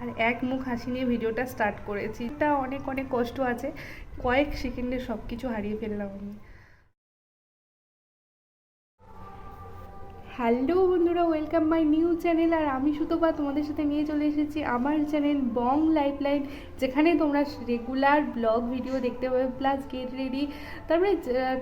আর এক মুখ হাসি নিয়ে ভিডিওটা স্টার্ট করেছি। তা অনেক অনেক কষ্ট আছে। কয়েক সেকেন্ডে সব কিছু হারিয়ে ফেললাম আমি। হ্যালো বন্ধুরা ওয়েলকাম মাই নিউ চ্যানেল আর আমি সুতপা, তোমাদের সাথে নিয়ে চলে এসেছি আমার চ্যানেল বং লাইফ লাইন যেখানে তোমরা রেগুলার ব্লগ ভিডিও দেখতে পাবে প্লাস গেট রেডি তারপরে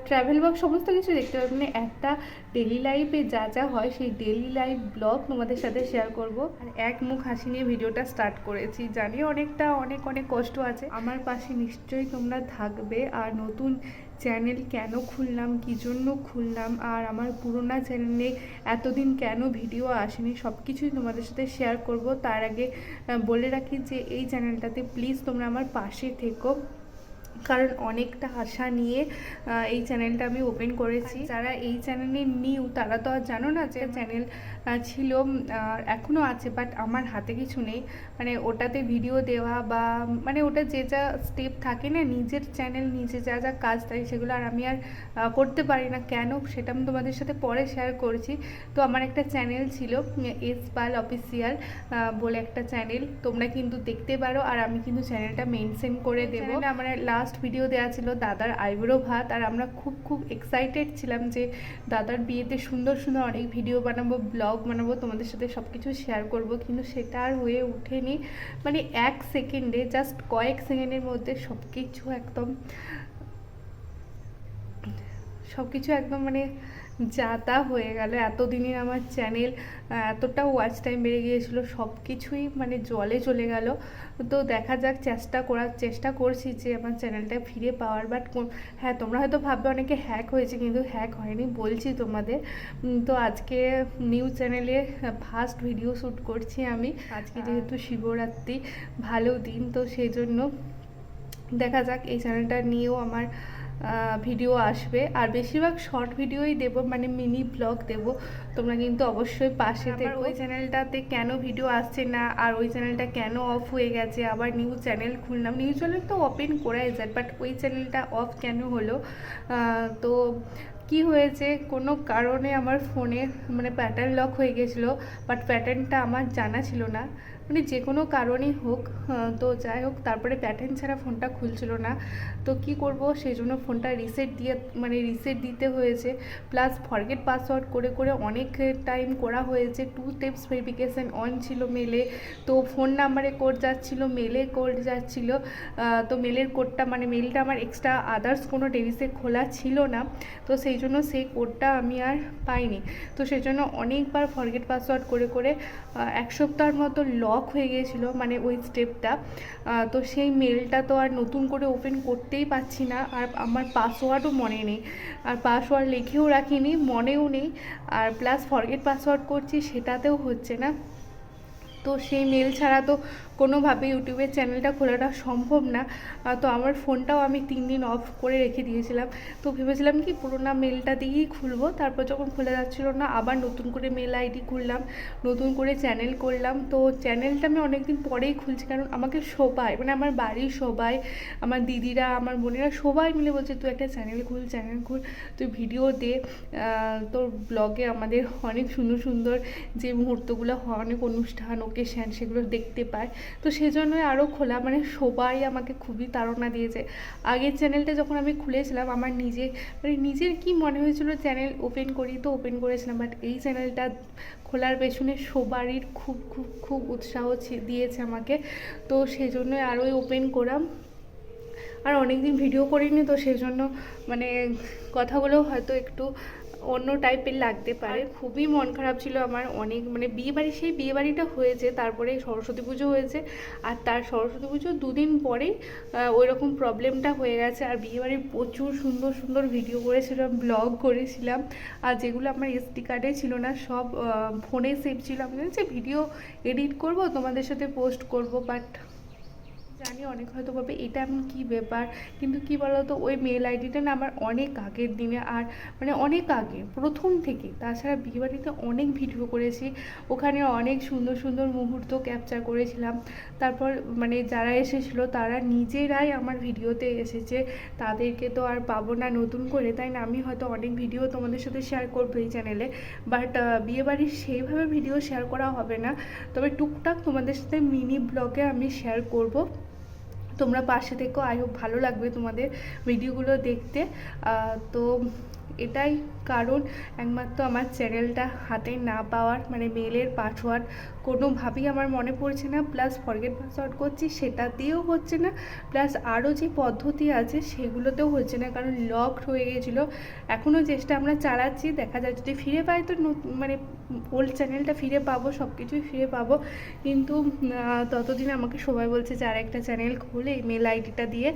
ট্রাভেল ব্লগ সমস্ত কিছু দেখতে পাবে। মানে একটা ডেলি লাইফে যা যা হয়, সেই ডেলি লাইফ ব্লগ তোমাদের সাথে শেয়ার করব। আর এক মুখ হাসি নিয়ে ভিডিওটা স্টার্ট করেছি। জানি অনেকটা, অনেক অনেক কষ্ট আছে। আমার পাশে নিশ্চয়ই তোমরা থাকবে। আর নতুন চ্যানেল কেন খুললাম, কী জন্য খুললাম, আর আমার পুরোনো চ্যানেলে এতদিন কেন ভিডিও আসেনি সব কিছুই তোমাদের সাথে শেয়ার করব। তার আগে বলে রাখি যে, এই চ্যানেলটাতে প্লিজ তোমরা আমার পাশে থেকো। কারণ অনেকটা আশা নিয়ে এই চ্যানেলটা আমি ওপেন করেছি। যারা এই চ্যানেলে নিউ তারা তো আর জানো না যে চ্যানেল ছিল এখনও আছে বাট আমার হাতে কিছু নেই। মানে ওটাতে ভিডিও দেওয়া বা মানে ওটা যে যা স্টেপ থাকে না নিজের চ্যানেল নিজে যা যা কাজ থাকে সেগুলো আর আমি আর করতে পারি না। কেন? সেটা আমি তোমাদের সাথে পরে শেয়ার করছি। তো আমার একটা চ্যানেল ছিল এস পাল অফিসিয়াল বলে একটা চ্যানেল তোমরা কিন্তু দেখতে পারো আর আমি কিন্তু চ্যানেলটা মেনশন করে দেবো। আমার লাস্ট ভিডিও দেওয়া ছিল দাদার আইব্রো ভাত, আর আমরা খুব খুব এক্সাইটেড ছিলাম যে দাদার বিয়েতে সুন্দর সুন্দর অনেক ভিডিও বানাবো ব্লগ বানাবো, তোমাদের সাথে সব কিছু শেয়ার করব, কিন্তু সেটা আর হয়ে ওঠেনি। মানে এক সেকেন্ডে জাস্ট কয়েক সেকেন্ডের মধ্যে সব কিছু একদম সব কিছু একদম মানে যা তা হয়ে গেল। এতদিনের আমার চ্যানেল এতটা ওয়াচ টাইম বেড়ে গিয়েছিল সব কিছুই মানে জলে চলে গেল। তো দেখা যাক চেষ্টা করার চেষ্টা করছি যে আমার চ্যানেলটা ফিরে পাওয়ার। বাট হ্যাঁ তোমরা হয়তো ভাববে অনেকে হ্যাক হয়েছে কিন্তু হ্যাক হয়নি বলছি তোমাদের। তো আজকে নিউ চ্যানেলে ফার্স্ট ভিডিও শ্যুট করছি আমি। আজকে যেহেতু শিবরাত্রি ভালো দিন তো সেই জন্য দেখা যাক এই চ্যানেলটা নিয়েও আমার ভিডিও আসবে। আর বেশিরভাগ শর্ট ভিডিওই দেব মানে মিনি ব্লগ দেব। তোমরা কিন্তু অবশ্যই পাশে থেকে। ওই চ্যানেলটাতে কেন ভিডিও আসছে না? আর ওই চ্যানেলটা কেন অফ হয়ে গেছে? আবার নিউ চ্যানেল খুললাম। নিউ চ্যানেল তো ওপেন করাই যায় বাট ওই চ্যানেলটা অফ কেন হলো? তো কি হয়েছে? কোনো কারণে আমার ফোনে মানে প্যাটার্ন লক হয়ে গেছিল বাট প্যাটার্নটা আমার জানা ছিল না। মানে যে কোনো কারণেই হোক তো যাই হোক, তারপরে প্যাটার্ন ছাড়া ফোনটা খুলছিল না। তো কি করব? সেই জন্য ফোনটা রিসেট দিয়ে মানে রিসেট দিতে হয়েছে। প্লাস ফরগেট পাসওয়ার্ড করে করে অনেক টাইম করা হয়েছে। টু স্টেপস ভেরিফিকেশান অন ছিল মেলে তো ফোন নাম্বারে কোড যাচ্ছিল মেলে কোড যাচ্ছিল। তো মেলের কোডটা মানে মেলটা আমার এক্সট্রা আদার্স কোনো ডেভিসে খোলা ছিল না। তো সেই জন্য সেই কোডটা আমি আর পাইনি। তো সেই জন্য অনেকবার ফরগেট পাসওয়ার্ড করে করে এক সপ্তাহের মতো লক হয়ে গিয়েছিল মানে ওই স্টেপটা তো সেই মেলটা তো আর নতুন করে ওপেন করতেই পারছি না। আর আমার পাসওয়ার্ডও মনে নেই। আর পাসওয়ার্ড লিখেও রাখিনি, মনেও নেই। আর প্লাস ফরগেট পাসওয়ার্ড করছি সেটাতেও হচ্ছে না। তো সেই মেল ছাড়া তো কোনোভাবে ইউটিউবের চ্যানেলটা খোলাটা সম্ভব না। তো আমার ফোনটাও আমি তিন দিন অফ করে রেখে দিয়েছিলাম। তো ভেবেছিলাম কি পুরোনো মেলটা দিয়েই খুলবো। তারপর যখন খোলা যাচ্ছিল না, আবার নতুন করে মেল আইডি খুললাম, নতুন করে চ্যানেল করলাম। তো চ্যানেলটা আমি অনেকদিন পরেই খুলছি কারণ আমাকে সবাই মানে আমার বাড়ির সবাই, আমার দিদিরা, আমার বোনেরা সবাই মিলে বলছে, তুই একটা চ্যানেল খুল চ্যানেল খুল, তুই ভিডিও দে। তোর ব্লগে আমাদের অনেক সুন্দর সুন্দর যে মুহূর্তগুলো হয়, অনেক অনুষ্ঠান ওকেশান সেগুলো দেখতে পায়। তো সেজন্যই আরও খোলা মানে সবাই আমাকে খুবই তাড়না দিয়েছে। আগের চ্যানেলটা যখন আমি খুলেছিলাম, আমার নিজে মানে নিজের কি মনে হয়েছিল চ্যানেল ওপেন করি তো ওপেন করেছিলাম বাট এই চ্যানেলটা খোলার পেছনে সবারই খুব খুব খুব উৎসাহ দিয়েছে আমাকে। তো সেই জন্যই আরোই ওপেন করাম। আর অনেক দিন ভিডিও করিনি, তো সেই জন্য মানে কথাগুলো হয়তো একটু অন্য টাইপের লাগতে পারে। খুবই মন খারাপ ছিল আমার অনেক মানে বিয়ে বাড়ি সেই বিয়ে বাড়িটা হয়েছে তারপরে সরস্বতী পুজো হয়েছে। আর তার সরস্বতী পুজো দুদিন পরেই ওই রকম প্রবলেমটা হয়ে গেছে। আর বিয়ে বাড়ির প্রচুর সুন্দর সুন্দর ভিডিও করেছিলাম ব্লগ করেছিলাম। আর যেগুলো আমার এসডি কার্ডে ছিল না সব ফোনে সেভ ছিল। আমি যে ভিডিও এডিট করব তোমাদের সাথে পোস্ট করব বাট জানি অনেক হয়তো ভাবে এটা এমন কী ব্যাপার? কিন্তু কি বলতো, ওই মেল আইডিটা না আমার অনেক আগের দিনে আর মানে অনেক আগে, প্রথম থেকে। তাছাড়া বিয়েবাড়িতে অনেক ভিডিও করেছি, ওখানে অনেক সুন্দর সুন্দর মুহূর্ত ক্যাপচার করেছিলাম। তারপর মানে যারা এসেছিল, তারা নিজেরাই আমার ভিডিওতে এসেছে, তাদেরকে তো আর পাবো না নতুন করে। তাই না, আমি হয়তো অনেক ভিডিও তোমাদের সাথে শেয়ার করব এই চ্যানেলে বাট বিয়েবাড়ির সেইভাবে ভিডিও শেয়ার করা হবে না। তবে টুকটাক তোমাদের সাথে মিনি ব্লগে আমি শেয়ার করব। তোমরা পাশে থেকো আই হোপ ভালো লাগবে তোমাদের ভিডিওগুলো দেখতে। তো এটাই কারণ একমাত্র আমার চ্যানেলটা হাতে না পাওয়ার মানে মেলের পাসওয়ার্ড কোনোভাবেই আমার মনে পড়ছে না প্লাস ফরগেট পাসওয়ার্ড করছি, সেটা দিয়েও হচ্ছে না প্লাস আরও যে পদ্ধতি আছে সেগুলোতেও হচ্ছে না, কারণ লক হয়ে গেছিল। এখনও চেষ্টা আমরা চালাচ্ছি, দেখা যায় যদি ফিরে পাই তো মানে ওল্ড চ্যানেলটা ফিরে পাবো সব কিছুই ফিরে পাবো। কিন্তু ততদিন আমাকে সবাই বলছে যে আরেকটা চ্যানেল খুলে মেল আইডিটা দিয়ে।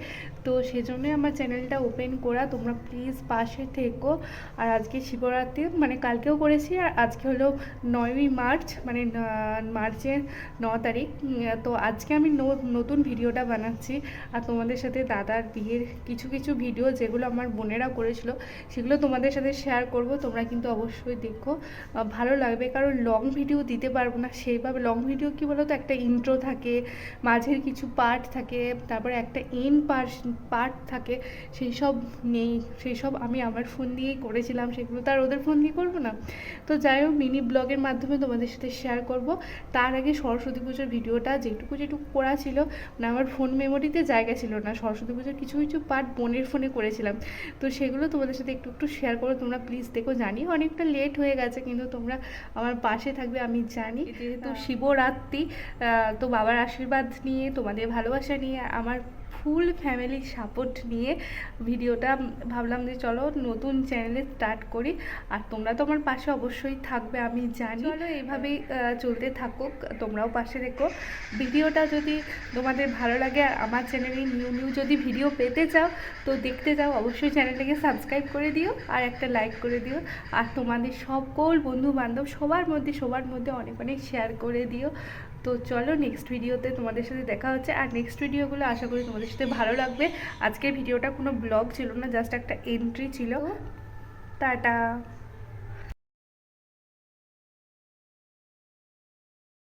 তো সেজন্যই আমার চ্যানেলটা ওপেন করা, তোমরা প্লিজ পাশে থেকো। আর আজকে শিবরাত্রি মানে কালকেও করেছি আর আজকে হলো নয়ই মার্চ মানে মার্চের ন তারিখ। তো আজকে আমি নতুন ভিডিওটা বানাচ্ছি আর তোমাদের সাথে দাদার বিয়ের কিছু কিছু ভিডিও যেগুলো আমার বোনেরা করেছিল সেগুলো তোমাদের সাথে শেয়ার করব, তোমরা কিন্তু অবশ্যই দেখো। ভালো লাগবে কারণ লং ভিডিও দিতে পারব না, সেইভাবে লং ভিডিও কী বলো তো একটা ইন্ট্রো থাকে, মাঝের কিছু পার্ট থাকে, তারপরে একটা এন পার্ট পার্ট থাকে সেই সব নেই সেই সব আমি আমার ফোন দিয়েই করেছিলাম সেগুলো। তো আর ওদের ফোন দিয়ে করব না? তো যাই হোক মিনি ব্লগের মাধ্যমে তোমাদের সাথে শেয়ার করব। তার আগে সরস্বতী পুজোর ভিডিওটা যেটুকু যেটুকু করা ছিল মানে আমার ফোন মেমোরিতে জায়গা ছিল না। সরস্বতী পুজোর কিছু কিছু পার্ট বোনের ফোনে করেছিলাম। তো সেগুলো তোমাদের সাথে একটু একটু শেয়ার করো। তোমরা প্লিজ দেখো জানি অনেকটা লেট হয়ে গেছে কিন্তু তোমরা আমার পাশে থাকবে আমি জানি। যেহেতু শিবরাত্রি তো বাবার আশীর্বাদ নিয়ে তোমাদের ভালোবাসা নিয়ে আমার ফুল ফ্যামিলি সাপোর্ট নিয়ে ভিডিওটা ভাবলাম যে চলো নতুন চ্যানেলে স্টার্ট করি। আর তোমরা তো আমার পাশে অবশ্যই থাকবে আমি জানি। চলো এইভাবেই চলতে থাকুক তোমরাও পাশে থেকো ভিডিওটা যদি তোমাদের ভালো লাগে আর আমার চ্যানেলে নিউ নিউ যদি ভিডিও পেতে চাও তো দেখতে চাও অবশ্যই চ্যানেলটাকে সাবস্ক্রাইব করে দিও আর একটা লাইক করে দিও। আর তোমাদের সকল বন্ধু বান্ধব সবার মধ্যে সবার মধ্যে অনেক অনেক শেয়ার করে দিও। তো চলো নেক্সট ভিডিওতে তোমাদের সাথে দেখা হচ্ছে। আর নেক্সট ভিডিওগুলো আশা করি তোমাদের সাথে ভালো লাগবে। আজকের ভিডিওটা কোনো ব্লগ ছিল না জাস্ট একটা এন্ট্রি ছিল। টাটা।